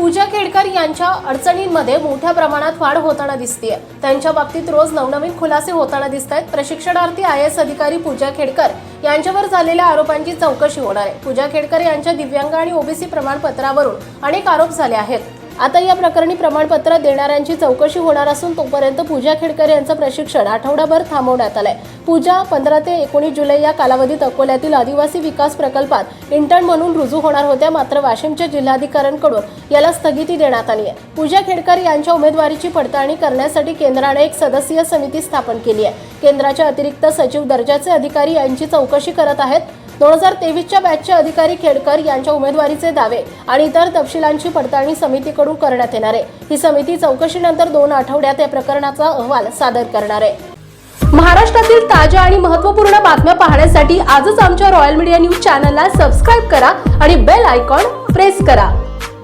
पूजा खेडकर यांच्या अडचणींमध्ये मोठ्या प्रमाणात वाढ होताना दिसतीये. त्यांच्या बाबतीत रोज नवनवीन खुलासे होताना दिसत आहेत प्रशिक्षणार्थी आय एस अधिकारी पूजा खेडकर यांच्यावर झालेल्या आरोपांची चौकशी होणार आहे. पूजा खेडकर यांच्या दिव्यांग आणि ओबीसी प्रमाणपत्रावरून अनेक आरोप झाले आहेत. आता या प्रकरणी प्रमाणपत्र देणाऱ्यांची चौकशी होणार असून तोपर्यंत पूजा खेडकर यांचं प्रशिक्षण आठवडाभर थांबवण्यात आलंय. पूजा पंधरा ते एकोणीस जुलै या कालावधीत अकोल्यातील आदिवासी विकास प्रकल्पात इंटर्न म्हणून रुजू होणार होत्या मात्र वाशिमच्या जिल्हाधिकाऱ्यांकडून याला स्थगिती देण्यात आली आहे. पूजा खेडकर यांच्या उमेदवारीची पडताळणी करण्यासाठी केंद्राने एक सदस्यीय समिती स्थापन केली आहे. केंद्राच्या अतिरिक्त सचिव दर्जाचे अधिकारी यांची चौकशी करत आहेत. दोन हजार तेवीसच्या बॅचचे अधिकारी खेडकर यांच्या उमेदवारीचे दावे आणि इतर तपशिलांची पडताळणी समितीकडून करण्यात येणार आहे. ही समिती चौकशीनंतर दोन आठवड्यात या प्रकरणाचा अहवाल सादर करणार आहे. महाराष्ट्रातील ताज्या आणि महत्त्वपूर्ण बातम्या पाहण्यासाठी आजच आमच्या रॉयल मीडिया न्यूज चॅनलला सबस्क्राईब करा आणि बेल आयकॉन प्रेस करा.